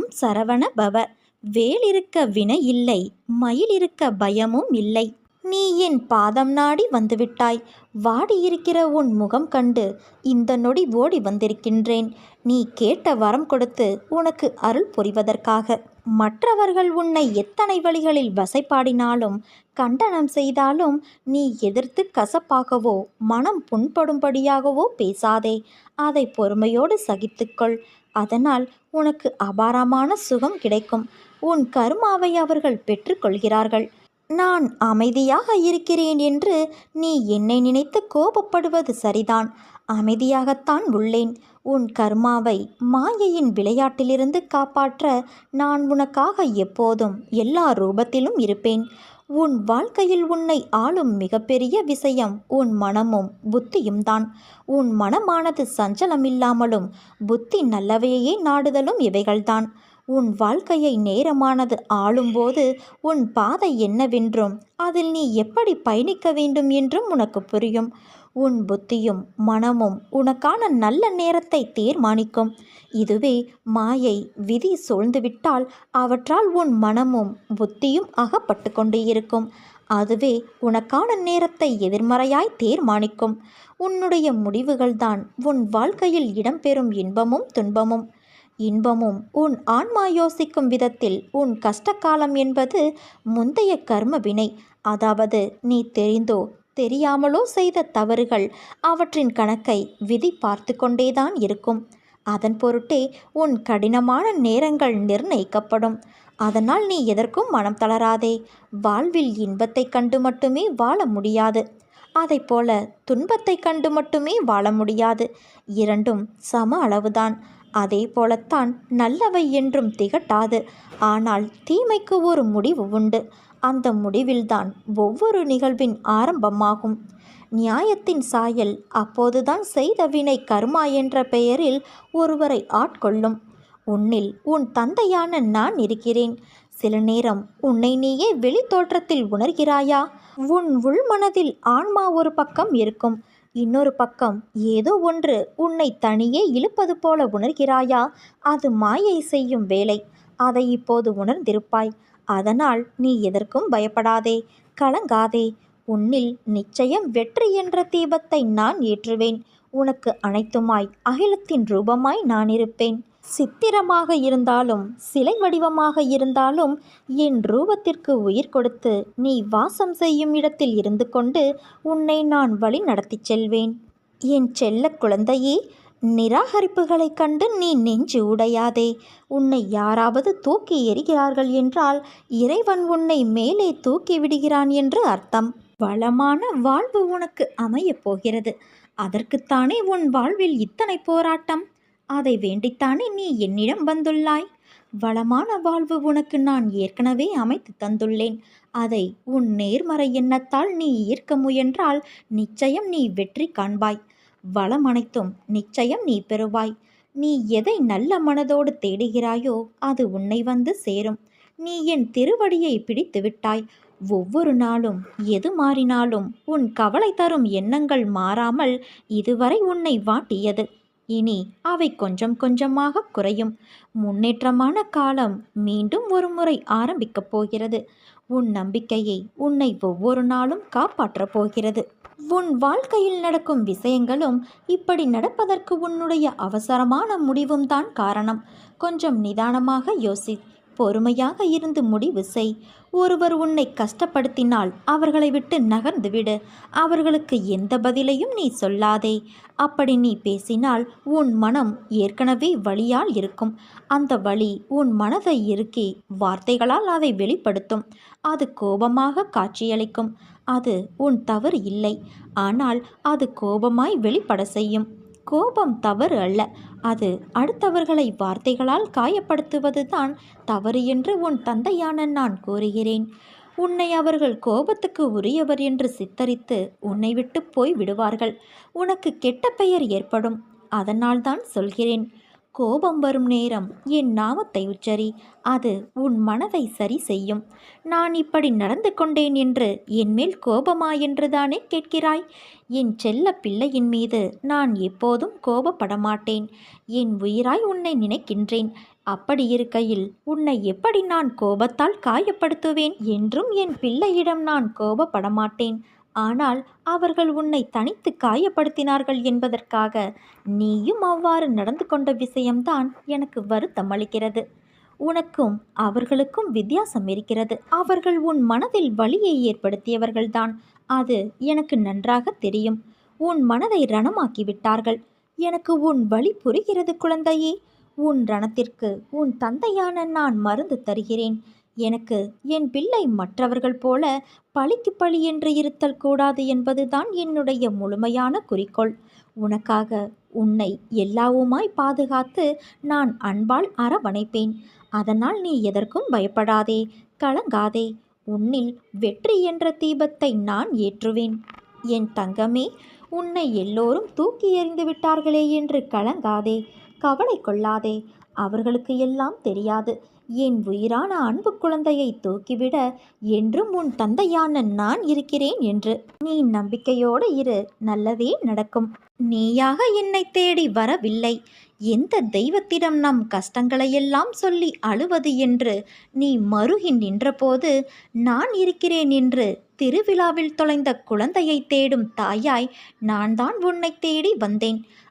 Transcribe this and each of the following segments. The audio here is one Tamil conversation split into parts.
ஓம் சரவண பவ. வேலிருக்க வினை இல்லை மயில் இருக்க பயமும் இல்லை. நீ என் பாதம் நாடி வந்துவிட்டாய். வாடியிருக்கிற உன் முகம் கண்டு இந்த நொடி ஓடி வந்திருக்கின்றேன். நீ கேட்ட வரம் கொடுத்து உனக்கு அருள் புரிவதற்காக. மற்றவர்கள் உன்னை எத்தனை வழிகளில் வசைப்பாடினாலும் கண்டனம் செய்தாலும் நீ எதிர்த்து கசப்பாகவோ மனம் புண்படும்படியாகவோ பேசாதே. அதை பொறுமையோடு சகித்துக்கொள். அதனால் உனக்கு அபாரமான சுகம் கிடைக்கும். உன் கருமாவை அவர்கள் பெற்றுக்கொள்கிறார்கள். நான் அமைதியாக இருக்கிறேன் என்று நீ என்னை நினைத்து கோபப்படுவது சரிதான். அமைதியாகத்தான் உள்ளேன். உன் கர்மாவை மாயையின் விளையாட்டிலிருந்து காப்பாற்ற நான் உனக்காக எப்போதும் எல்லா ரூபத்திலும் இருப்பேன். உன் வாழ்க்கையில் உன்னை ஆளும் மிகப்பெரிய விஷயம் உன் மனமும் புத்தியும் தான். உன் மனமானது சஞ்சலமில்லாமலும் புத்தி நல்லவையே நாடுதலும் இவைகள்தான் உன் வாழ்க்கையை நேரமானது ஆளும்போது உன் பாதை என்னவென்றும் அதில் நீ எப்படி பயணிக்க வேண்டும் என்றும் உனக்கு புரியும். உன் புத்தியும் மனமும் உனக்கான நல்ல நேரத்தை தீர்மானிக்கும். இதுவே மாயை விதி சூழ்ந்துவிட்டால் அவற்றால் உன் மனமும் புத்தியும் அகப்பட்டு கொண்டு இருக்கும் அதுவே உனக்கான நேரத்தை எதிர்மறையாய் தீர்மானிக்கும். உன்னுடைய முடிவுகள்தான் உன் வாழ்க்கையில் இடம்பெறும் இன்பமும் துன்பமும். இன்பமும் உன் ஆன்மா யோசிக்கும் விதத்தில் உன் கஷ்டகாலம் என்பது முந்தைய கர்ம வினை. அதாவது நீ தெரிந்தோ தெரியாமலோ செய்த தவறுகள் அவற்றின் கணக்கை விதி பார்த்து கொண்டேதான் இருக்கும். அதன் பொருட்டே உன் கடினமான நேரங்கள் நிர்ணயிக்கப்படும். அதனால் நீ எதற்கும் மனம் தளராதே. வாழ்வில் இன்பத்தை கண்டு மட்டுமே வாழ முடியாது. போல துன்பத்தை கண்டு மட்டுமே வாழ முடியாது. இரண்டும் சம அளவுதான். அதே போலத்தான் நல்லவை என்றும் திகட்டாது. ஆனால் தீமைக்கு ஒரு முடிவு உண்டு. அந்த முடிவில்தான் ஒவ்வொரு நிகழ்வின் ஆரம்பமாகும். நியாயத்தின் சாயல் அப்போதுதான் செய்த வினை கர்மா என்ற பெயரில் ஒருவரை ஆட்கொள்ளும். உன்னில் உன் தந்தையான நான் இருக்கிறேன். சில நேரம் உன்னை நீயே வெளித்தோற்றத்தில் உணர்கிறாயா? உன் உள்மனதில் ஆன்மா ஒரு பக்கம் இருக்கும். இன்னொரு பக்கம் ஏதோ ஒன்று உன்னை தனியே இழுப்பது போல உணர்கிறாயா? அது மாயை செய்யும் வேலை. அதை இப்போது உணர்ந்திருப்பாய். அதனால் நீ எதற்கும் பயப்படாதே. கலங்காதே. உன்னில் நிச்சயம் வெற்றி என்ற தீபத்தை நான் ஏற்றுவேன். உனக்கு அனைத்துமாய் அகிலத்தின் ரூபமாய் நான் இருப்பேன். சித்திரமாக இருந்தாலும் சிலை வடிவமாக இருந்தாலும் என் ரூபத்திற்கு உயிர் கொடுத்து நீ வாசம் செய்யும் இடத்தில் இருந்து கொண்டு உன்னை நான் வழி நடத்தி செல்வேன். என் செல்ல குழந்தையே நிராகரிப்புகளைக் கண்டு நீ நெஞ்சு உடையாதே. உன்னை யாராவது தூக்கி எறிகிறார்கள் என்றால் இறைவன் உன்னை மேலே தூக்கி விடுகிறான் என்று அர்த்தம். வளமான வாழ்வு உனக்கு அமையப் போகிறது. அதற்குத்தானே உன் வாழ்வில் இத்தனை போராட்டம்? அதை வேண்டித்தானே நீ என்னிடம் வந்துள்ளாய்? வளமான வாழ்வு உனக்கு நான் ஏற்கனவே அமைத்து தந்துள்ளேன். அதை உன் நேர்மறை எண்ணத்தால் நீ ஈர்க்க முயன்றால் நிச்சயம் நீ வெற்றி காண்பாய். வளம் அனைத்தும் நிச்சயம் நீ பெறுவாய். நீ எதை நல்ல மனதோடு தேடுகிறாயோ அது உன்னை வந்து சேரும். நீ என் திருவடியை பிடித்து விட்டாய். ஒவ்வொரு நாளும் எது மாறினாலும் உன் கவலை தரும் எண்ணங்கள் மாறாமல் இதுவரை உன்னை வாட்டியது. இனி அவை கொஞ்சம் கொஞ்சமாக குறையும். முன்னேற்றமான காலம் மீண்டும் ஒரு முறை ஆரம்பிக்கப் போகிறது. உன் நம்பிக்கையை உன்னை ஒவ்வொரு நாளும் காப்பாற்றப் போகிறது. உன் வாழ்க்கையில் நடக்கும் விஷயங்களும் இப்படி நடப்பதற்கு உன்னுடைய அவசரமான முடிவும் தான் காரணம். கொஞ்சம் நிதானமாக யோசி பொறுமையாக இருந்து முடிவு செய். ஒருவர் உன்னை கஷ்டப்படுத்தினால் அவர்களை விட்டு நகர்ந்து விடு. அவர்களுக்கு எந்த பதிலையும் நீ சொல்லாதே. அப்படி நீ பேசினால் உன் மனம் ஏற்கனவே வழியால் இருக்கும். அந்த வழி உன் மனதை இறுக்கி வார்த்தைகளால் அதை வெளிப்படுத்தும். அது கோபமாக காட்சியளிக்கும். அது உன் தவறு இல்லை. ஆனால் அது கோபமாய் வெளிப்பட செய்யும். கோபம் தவறு அல்ல. அது அடுத்தவர்களை வார்த்தைகளால் காயப்படுத்துவதுதான் தவறு என்று உன் தந்தையான நான் கூறுகிறேன். உன்னை அவர்கள் கோபத்துக்கு உரியவர் என்று சித்தரித்து உன்னை விட்டு போய் விடுவார்கள். உனக்கு கெட்ட பெயர் ஏற்படும். அதனால்தான் சொல்கிறேன். கோபம் வரும் நேரம் என் நாமத்தை உச்சரி. அது உன் மனதை சரி செய்யும். நான் இப்படி நடந்து கொண்டேன் என்று என்மேல் கோபமா என்றுதானே கேட்கிறாய்? என் செல்ல பிள்ளையின் மீது நான் எப்போதும் கோபப்பட மாட்டேன். என் உயிராய் உன்னை நினைக்கின்றேன். அப்படி இருக்கையில் உன்னை எப்படி நான் கோபத்தால் காயப்படுத்துவேன் என்றும் என் பிள்ளையிடம் நான் கோபப்பட மாட்டேன். ஆனால் அவர்கள் உன்னை தனித்து காயப்படுத்தினார்கள் என்பதற்காக நீயும் அவ்வாறு நடந்து கொண்ட விஷயம்தான் எனக்கு வருத்தம் அளிக்கிறது. உனக்கும் அவர்களுக்கும் வித்தியாசம் இருக்கிறது. அவர்கள் உன் மனதில் வலியை ஏற்படுத்தியவர்கள்தான். அது எனக்கு நன்றாக தெரியும். உன் மனதை ரணமாக்கி விட்டார்கள் எனக்கு உன் வழி புரிகிறது குழந்தையே. உன் ரணத்திற்கு உன் தந்தையான நான் மருந்து தருகிறேன். எனக்கு என் பிள்ளை மற்றவர்கள் போல பழிக்கு பழி என்று இருத்தல் கூடாது என்பதுதான் என்னுடைய முழுமையான குறிக்கோள். உனக்காக உன்னை எல்லாவுமாய் பாதுகாத்து நான் அன்பால் அரவணைப்பேன். அதனால் நீ எதற்கும் பயப்படாதே கலங்காதே. உன்னில் வெற்றி என்ற தீபத்தை நான் ஏற்றுவேன். என் தங்கமே உன்னை எல்லோரும் தூக்கி எறிந்து விட்டார்களே என்று கலங்காதே கவலை கொள்ளாதே. அவர்களுக்கு எல்லாம் தெரியாது. என் உயிரான அன்பு குழந்தையை தூக்கிவிட என்றும் உன் தந்தையான நான் இருக்கிறேன் என்று. நீ நம்பிக்கையோடு இரு நல்லதே நடக்கும். நீயாக என்னை தேடி வரவில்லை. எந்த தெய்வத்திடம் நம் கஷ்டங்களையெல்லாம் சொல்லி அழுவது என்று நீ மருகி நின்றபோது நான் இருக்கிறேன் என்று திருவிழாவில் தொலைந்த குழந்தையை தேடும் தாயாய் நான் தான் உன்னை தேடி வந்தேன்.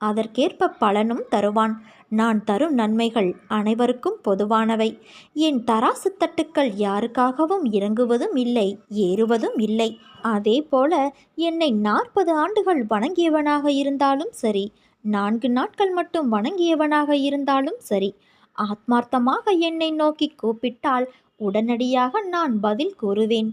அதற்கேற்ப பலனும் தருவான். நான் தரும் நன்மைகள் அனைவருக்கும் பொதுவானவை. என் தராசு தட்டுக்கள் யாருக்காகவும் இறங்குவதும் இல்லை ஏறுவதும் இல்லை. அதே போல என்னை நாற்பது ஆண்டுகள் வணங்கியவனாக இருந்தாலும் சரி நான்கு நாட்கள் மட்டும் வணங்கியவனாக இருந்தாலும் சரி ஆத்மார்த்தமாக என்னை நோக்கி கூப்பிட்டால் உடனடியாக நான் பதில் கூறுவேன்.